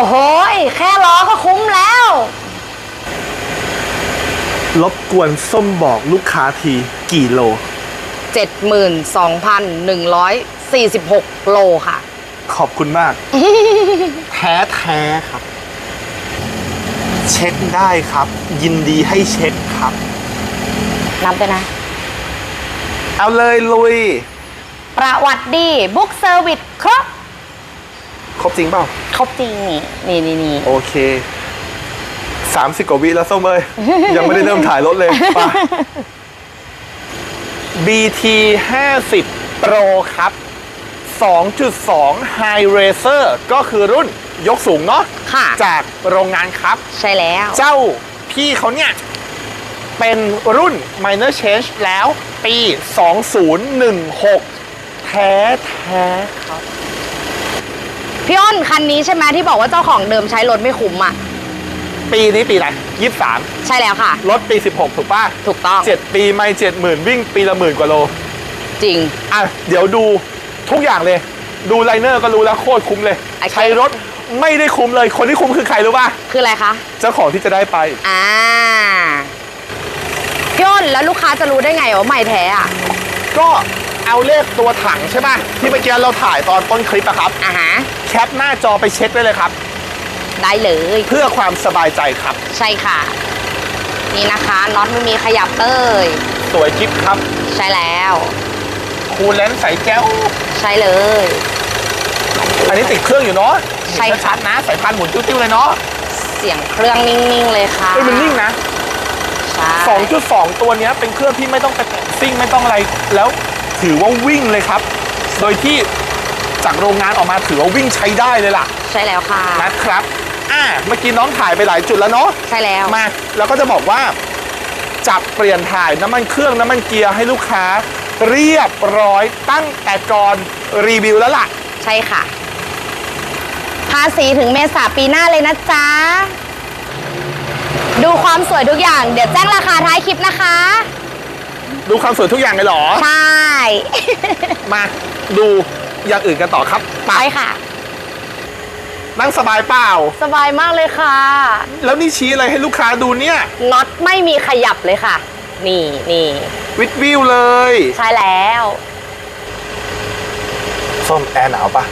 โอ้โหยแค่ล้อก็คุ้มแล้ว รบกวนส้มบอกลูกค้าทีกี่โล 72,146 โลค่ะ ขอบคุณมาก แท้แท้ๆครับ เช็คได้ครับ ยินดีให้เช็คครับ นับด้วยนะ เอาเลยลุย ประวัติดี บุ๊กเซอร์วิสครบ ครบจริงเปล่า ครบจริงนี่นี่นี่นี่โอเค 30 กว่าวิแล้วส้มเอ้ย ยังไม่ได้เริ่มถ่ายรถเลยไป BT 50 Pro ครับ 2.2 High Racer ก็คือรุ่นยกสูงเนาะ ค่ะ จากโรงงานครับ ใช่แล้ว เจ้าพี่เขาเนี่ย เป็นรุ่น Minor Change แล้วปี 2016 แท้แท้ๆครับ พี่อ้นคันนี้ใช่ไหมที่บอกว่าเจ้าของเดิมใช้รถไม่คุ้มอะ ปีนี้ปีอะไร23ใช่แล้วค่ะ รถปี 16 ถูกป่ะถูกต้อง เจ็ดปีไม่เจ็ดหมื่นวิ่งปีละหมื่นกว่าโล จริง อะ เดี๋ยวดูทุกอย่างเลย ดูไลเนอร์ก็รู้แล้วโคตรคุ้มเลย โอเค ใช้รถไม่ได้คุ้มเลย คนที่คุ้มคือใครรู้ป่ะ คืออะไรคะ เจ้าของที่จะได้ไป อ่าพี่อ้นแล้วลูกค้าจะรู้ได้ไงว่าไม่แท้อะ ก็ เอาเลขตัวถังใช่ป่ะที่เมื่อกี้เราถ่ายตอนต้นคลิปอะครับ อ่าฮะแคปหน้าจอไปเช็คได้เลยครับ ได้เลย เพื่อความสบายใจครับ ใช่ค่ะ นี่นะคะน็อตไม่มีขยับเต้ยสวยจิ๊บครับใช่แล้ว คูลเลนส์ใสแก้ว ใช่เลย อันนี้ติดเครื่องอยู่เนาะใช่ครับ ชัดๆนะสายพันธุ์หมุนติ้วๆเลยเนาะเสียงเครื่องนิ่งๆเลยค่ะเฮ้ยมันนิ่งนะ ใช่2.2 ตัวเนี้ยเป็นเครื่องที่ไม่ต้องไปแต่งซิ่งไม่ต้องอะไร แล้ว ถือว่าวิ่งเลยครับ โดยที่จากโรงงานออกมาถือว่าวิ่งใช้ได้เลยล่ะใช่แล้วค่ะ นะครับอ่าเมื่อกี้น้องถ่ายไปหลายจุดแล้วเนาะใช่แล้ว มาแล้วก็จะบอกว่า จับเปลี่ยนถ่ายน้ำมันเครื่องน้ำมันเกียร์ให้ลูกค้า เรียบร้อยตั้งแต่ก่อนรีวิวแล้วล่ะ ใช่ค่ะ ภาษีถึงเมษาปีหน้าเลยนะจ๊ะ ดูความสวยทุกอย่าง เดี๋ยวแจ้งราคาท้ายคลิปนะคะ ดูความสวยทุกอย่างเลยเหรอ ใช่ มาดูอย่างอื่นกันต่อครับไปค่ะ นั่งสบายเปล่า สบายมากเลยค่ะแล้วนี่ชี้อะไรให้ลูกค้าดูเนี่ย น็อตไม่มีขยับเลยค่ะ นี่นี่วิดวิวเลยใช่แล้วส้มแอร์หนาวปะ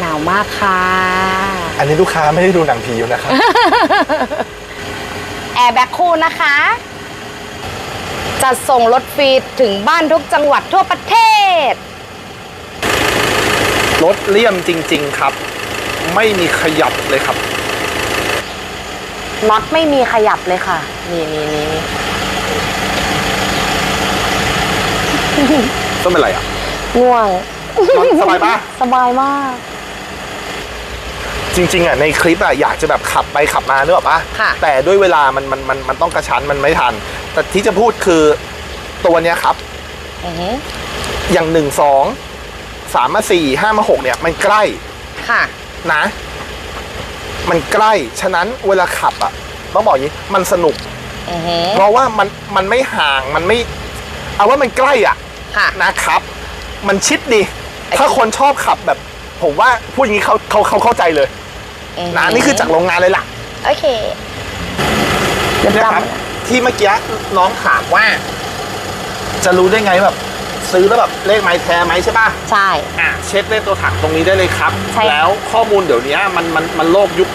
หนาวมากค่ะ อันนี้ลูกค้าไม่ได้ดูหนังผีอยู่นะครับ แอร์แบ็คคู่นะคะ จะส่งรถฟรีถึงบ้านทุกจังหวัดทั่วประเทศ รถเลี่ยมจริง ๆครับ ไม่มีขยับเลยครับ น็อตไม่มีขยับเลยค่ะ นี่นี่นี่นี่ต้นเป็นไรอะ ง่วงนอนสบายปะ สบายมาก จริง ๆอะในคลิปอะอยากจะแบบขับไปขับมาเนกอะปะค่ะ แต่ด้วยเวลามันมันมันมันต้องกระชั้นมันไม่ทัน แต่ที่จะพูดคือตัวเนี้ยครับ อือหืออย่างหนึ่งสองสามมาสี่ห้ามาหกเนี่ย มันใกล้ค่ะ นะ มันใกล้ ฉะนั้นเวลาขับอะต้องบอกอย่างนี้มันสนุก อือหือเพราะว่ามันมันไม่ห่างมันไม่ เอาว่ามันใกล้อะ ค่ะ นะครับ มันชิดดีไอ้ถ้าคนชอบขับแบบ ผมว่าพูดอย่างนี้เขาเขาเขาเข้าใจเลยหืนะนี่คือจากโรงงานเลยล่ะ โอเค เรียบนะร้อครับย ที่เมื่อกี้น้องถามว่า จะรู้ได้ไงแบบ ซื้อแล้วแบบเลขไม้แท้ไหมใช่ป่ะใช่ อะเช็คเลขตัวถังตรงนี้ได้เลยครับ ใช่ค่ะแล้วข้อมูลเดี๋ยวนี้มันมันมันโลกยุค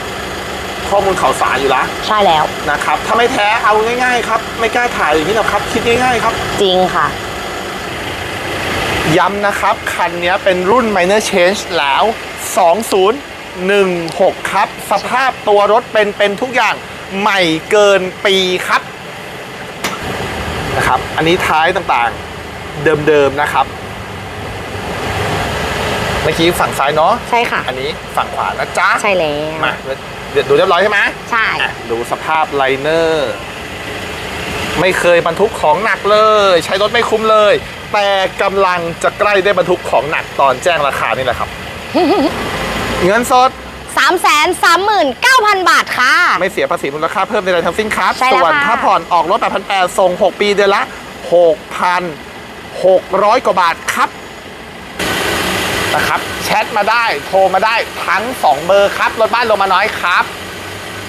ข้อมูลข่าวสารอยู่แล้วใช่แล้ว นะครับถ้าไม่แท้เอาง่ายๆครับ ไม่กล้าถ่ายอย่างนี้หรอกครับ คิดง่ายๆครับ จริงค่ะ ย้ำนะครับ คันนี้เป็นรุ่น minor change แล้ว 2016 ครับ สภาพตัวรถเป็นเป็นทุกอย่างใหม่เกินปีครับ นะครับ อันนี้ท้ายต่างๆเดิมๆนะครับ เมื่อกี้ฝั่งซ้ายเนาะ ใช่ค่ะ อันนี้ฝั่งขวานะจ๊ะ ใช่แล้วมาเดี๋ยวดูเรียบร้อยใช่ไหมใช่อะดูสภาพไลเนอร์ไม่เคยบรรทุกของหนักเลย ใช้รถไม่คุ้มเลย แต่กำลังจะใกล้ได้บรรทุกของหนักตอนแจ้งราคานี่แหละครับ เงินสด สามแสนสามหมื่นเก้าพันบาทค่ะ ไม่เสียภาษีมูลค่าเพิ่มใดๆทั้งสิ้นครับ ใช่แล้วส่วนค่ะ ถ้าผ่อนออกรถ8,800ส่ง 6 ปีเดือนละ 6,600 กว่าบาทครับนะครับแชทมาได้โทรมาได้ทั้ง 2 เบอร์ครับรถบ้านลงมาน้อยครับ